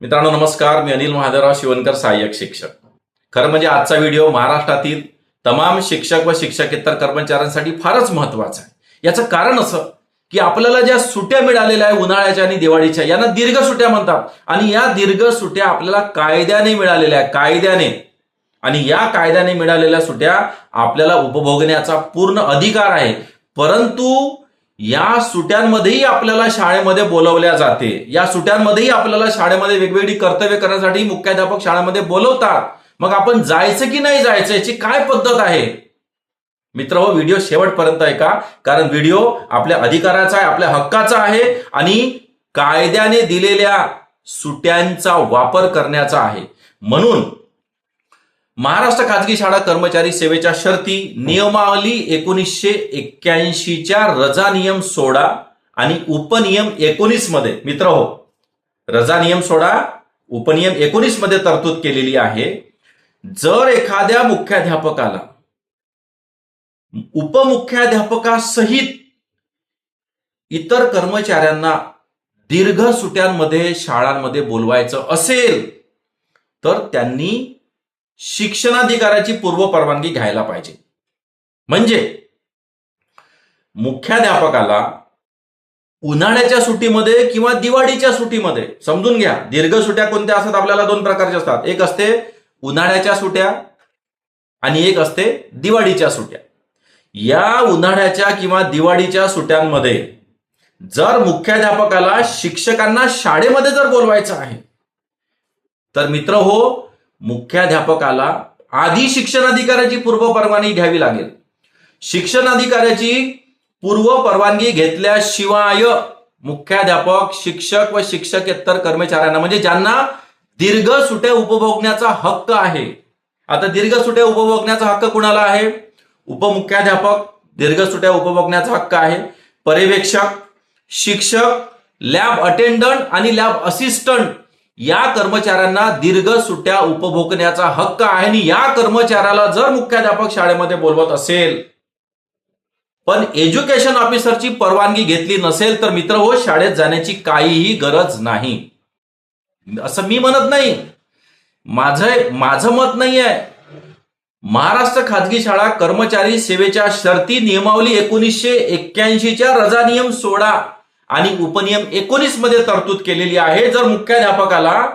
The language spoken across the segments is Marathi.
मित्रांनो नमस्कार. मी अनिल महादेवराव शिवनकर सहाय्यक शिक्षक. खरं म्हणजे आजचा व्हिडिओ महाराष्ट्रातील तमाम शिक्षक व शिक्षकेतर कर्मचाऱ्यांसाठी फारच महत्त्वाचा आहे. याचं कारण असं की आपल्याला ज्या सुट्या मिळालेल्या आहे उन्हाळ्याच्या आणि दिवाळीच्या यांना दीर्घ सुट्या म्हणतात. आणि या दीर्घ सुट्या आपल्याला कायद्याने मिळालेल्या आहे कायद्याने. आणि या कायद्याने मिळालेल्या सुट्या आपल्याला उपभोगण्याचा पूर्ण अधिकार आहे. परंतु या सुट्यांमध्येही आपल्याला शाळेमध्ये बोलवल्या जाते. या सुट्यांमध्येही आपल्याला शाळेमध्ये वेगवेगळी कर्तव्य करण्यासाठी मुख्याध्यापक शाळेमध्ये बोलवतात. मग आपण जायचं की नाही जायचं याची काय पद्धत आहे? मित्र हो व्हिडिओ शेवटपर्यंत ऐका. कारण व्हिडिओ आपल्या अधिकाराचा आहे आपल्या हक्काचा आहे आणि कायद्याने दिलेल्या सुट्यांचा वापर करण्याचा आहे. म्हणून महाराष्ट्र खाजगी शाळा कर्मचारी सेवेच्या शर्ती नियमावली एकोणीसशे एक्क्याऐंशीच्या रजा नियम सोळा आणि उपनियम एकोणीसमध्ये मित्र हो रजा नियम सोळा उपनियम एकोणीसमध्ये तरतूद केलेली आहे. जर एखाद्या मुख्याध्यापकाला उपमुख्याध्यापकासहित इतर कर्मचाऱ्यांना दीर्घ सुट्यांमध्ये शाळांमध्ये बोलवायचं असेल तर त्यांनी शिक्षणाधिकाराची पूर्व परवानगी घ्यायला पाहिजे. म्हणजे मुख्याध्यापकाला उन्हाळ्याच्या सुट्टीमध्ये किंवा दिवाळीच्या सुट्टीमध्ये समजून घ्या दीर्घ सुट्या कोणत्या असतात? आपल्याला दोन प्रकारच्या असतात. एक असते उन्हाळ्याच्या सुट्या आणि एक असते दिवाळीच्या सुट्या. या उन्हाळ्याच्या किंवा दिवाळीच्या सुट्यांमध्ये जर मुख्याध्यापकाला शिक्षकांना शाळेमध्ये जर बोलवायचं आहे तर मित्र हो मुख्याध्यापकाला आधी शिक्षण अधिकाऱ्याची पूर्व परवानगी घ्यावी लागेल. शिक्षण अधिकाऱ्याची पूर्व परवानगी घेतल्याशिवाय मुख्याध्यापक शिक्षक व शिक्षकेतर कर्मचाऱ्यांना म्हणजे ज्यांना दीर्घ सुट्या उपभोगण्याचा हक्क आहे. आता दीर्घ सुट्या उपभोगण्याचा हक्क कुणाला आहे? उपमुख्याध्यापक दीर्घ सुट्या उपभोगण्याचा हक्क आहे. पर्यवेक्षक शिक्षक लॅब अटेंडंट आणि लॅब असिस्टंट या कर्मचाऱ्यांना दीर्घ सुट्ट्या उपभोगण्याचा हक्क आहे आणि या कर्मचाऱ्याला जर मुख्याध्यापक शाळेमध्ये बोलवत असेल पण एज्युकेशन ऑफिसरची परवानगी घेतली नसेल तर मित्र हो शाळेत जाण्याची काहीही गरज नाही. असं मी म्हणत नाही. माझं माझं मत नाही आहे महाराष्ट्र खाजगी शाळा कर्मचारी सेवेच्या शर्ती नियमावली एकोणीसशे एक्क्याऐंशीच्या रजा नियम सोळा आणि उपनियम एकोणीसमध्ये तरतूद केलेली आहे. जर मुख्याध्यापकाला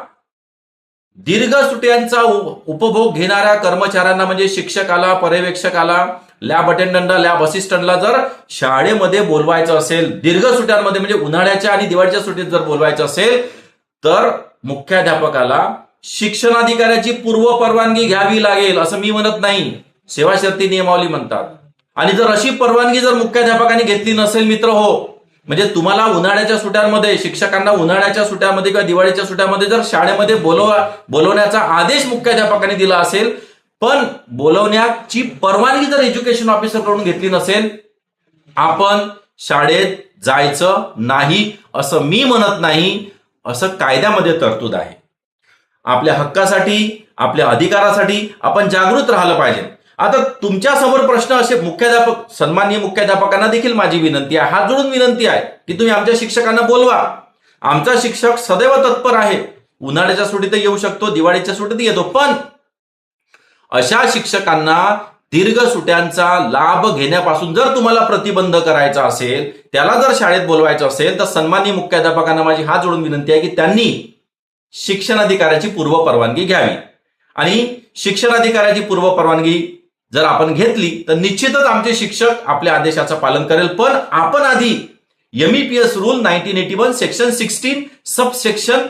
दीर्घ सुट्यांचा उपभोग घेणाऱ्या कर्मचाऱ्यांना म्हणजे शिक्षकाला पर्यवेक्षकाला लॅब अटेंडंटला लॅब असिस्टंटला जर शाळेमध्ये बोलवायचं असेल दीर्घ सुट्ट्यांमध्ये म्हणजे उन्हाळ्याच्या आणि दिवाळीच्या सुट्टीत जर बोलवायचं असेल तर मुख्याध्यापकाला शिक्षणाधिकाऱ्याची पूर्व परवानगी घ्यावी लागेल असं मी म्हणत नाही. सेवा शर्ती नियमावली म्हणतात. आणि जर अशी परवानगी जर मुख्याध्यापकाने घेतली नसेल मित्र हो म्हणजे तुम्हाला उन्हाळ्याच्या सुट्यांमध्ये शिक्षकांना उन्हाळ्याच्या सुट्यामध्ये किंवा दिवाळीच्या सुट्यामध्ये जर शाळेमध्ये बोलवा बोलवण्याचा आदेश मुख्याध्यापकाने दिला असेल पण बोलवण्याची परवानगी जर एज्युकेशन ऑफिसरकडून घेतली नसेल आपण शाळेत जायचं नाही असं मी म्हणत नाही असं कायद्यामध्ये तरतूद आहे. आपल्या हक्कासाठी आपल्या अधिकारासाठी आपण जागृत राहिलं पाहिजे. आता तुमच्यासमोर प्रश्न असे मुख्याध्यापक सन्माननीय मुख्याध्यापकांना देखील माझी विनंती आहे. हात जोडून विनंती आहे की तुम्ही आमच्या शिक्षकांना बोलवा. आमचा शिक्षक सदैव तत्पर आहे. उन्हाळ्याच्या सुट्टीत येऊ शकतो दिवाळीच्या सुट्टीत येतो पण अशा शिक्षकांना दीर्घ सुट्यांचा लाभ घेण्यापासून जर तुम्हाला प्रतिबंध करायचा असेल त्याला जर शाळेत बोलवायचं असेल तर सन्माननीय मुख्याध्यापकांना माझी हात जोडून विनंती आहे की त्यांनी शिक्षणाधिकाऱ्याची पूर्व परवानगी घ्यावी. आणि शिक्षणाधिकाऱ्याची पूर्व परवानगी जर आपण घेतली तर निश्चितच आमचे शिक्षक आपल्या आदेशाचं पालन करेल. पण आपण आधी MEPS rule nineteen eighty one section sixteen sub section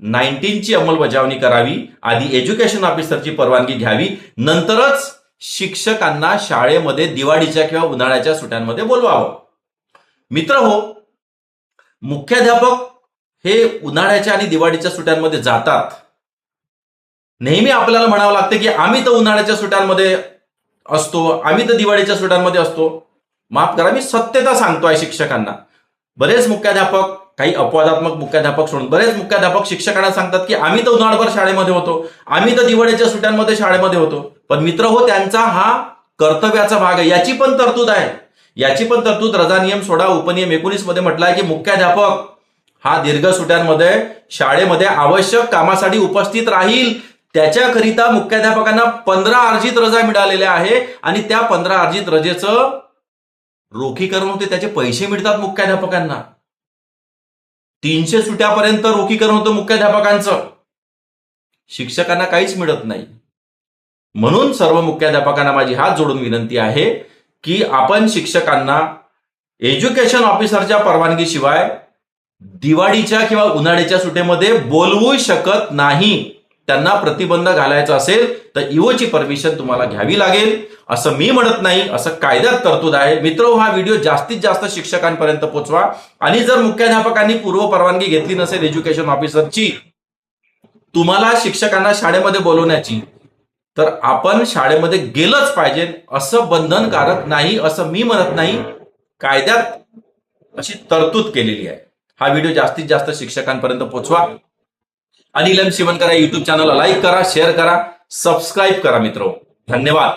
नाईन्टीनची अंमलबजावणी करावी. आधी एज्युकेशन ऑफिसरची परवानगी घ्यावी. नंतरच शिक्षकांना शाळेमध्ये दिवाळीच्या किंवा उन्हाळ्याच्या सुट्यांमध्ये बोलवावं. मित्र हो मुख्याध्यापक हे उन्हाळ्याच्या आणि दिवाळीच्या सुट्यांमध्ये जातात. नेहमी आपल्याला म्हणावं लागतं की आम्ही तर उन्हाळ्याच्या सुट्यांमध्ये असतो. आम्ही तर दिवाळीच्या सुट्यांमध्ये असतो. माफ करा मी सत्यता सांगतोय शिक्षकांना. बरेच मुख्याध्यापक काही अपवादात्मक मुख्याध्यापक सोडून बरेच मुख्याध्यापक शिक्षकांना सांगतात की आम्ही तर उन्हाळभर शाळेमध्ये होतो. आम्ही तर दिवाळीच्या सुट्यांमध्ये शाळेमध्ये होतो. पण मित्र हो त्यांचा हा कर्तव्याचा भाग आहे. याची पण तरतूद आहे. याची पण तरतूद रजा नियम सोळा उपनियम एकोणीसमध्ये म्हटलं आहे की मुख्याध्यापक हा दीर्घ सुट्यांमध्ये शाळेमध्ये आवश्यक कामासाठी उपस्थित राहील. त्याच्याकरिता मुख्याध्यापकांना पंधरा अर्जित रजा मिळालेल्या आहे आणि त्या पंधरा अर्जित रजेचं रोखीकरण होते. त्याचे पैसे मिळतात मुख्याध्यापकांना. तीनशे सुट्यापर्यंत रोखीकरण होतं मुख्याध्यापकांचं. शिक्षकांना काहीच मिळत नाही. म्हणून सर्व मुख्याध्यापकांना माझी हात जोडून विनंती आहे की आपण शिक्षकांना एज्युकेशन ऑफिसरच्या परवानगीशिवाय दिवाळीच्या किंवा उन्हाळ्याच्या सुट्टीमध्ये बोलवू शकत नाही. त्यांना प्रतिबंध घालायचा असेल तर इओची परमिशन तुम्हाला घ्यावी लागेल. असं मी म्हणत नाही असं कायद्यात तरतूद आहे. मित्र हा व्हिडिओ जास्तीत जास्त शिक्षकांपर्यंत पोहोचवा आणि जर मुख्याध्यापकांनी पूर्व परवानगी घेतली नसेल एज्युकेशन ऑफिसरची तुम्हाला शिक्षकांना शाळेमध्ये बोलवण्याची तर आपण शाळेमध्ये गेलंच पाहिजे. असं बंधनकारक नाही असं मी म्हणत नाही. कायद्यात अशी तरतूद केलेली आहे. हा व्हिडिओ जास्तीत जास्त शिक्षकांपर्यंत पोहोचवा अनिलम इलम शिवनकर युट्यूब चॅनलला लाईक करा शेअर करा सबस्क्राईब करा मित्र. धन्यवाद.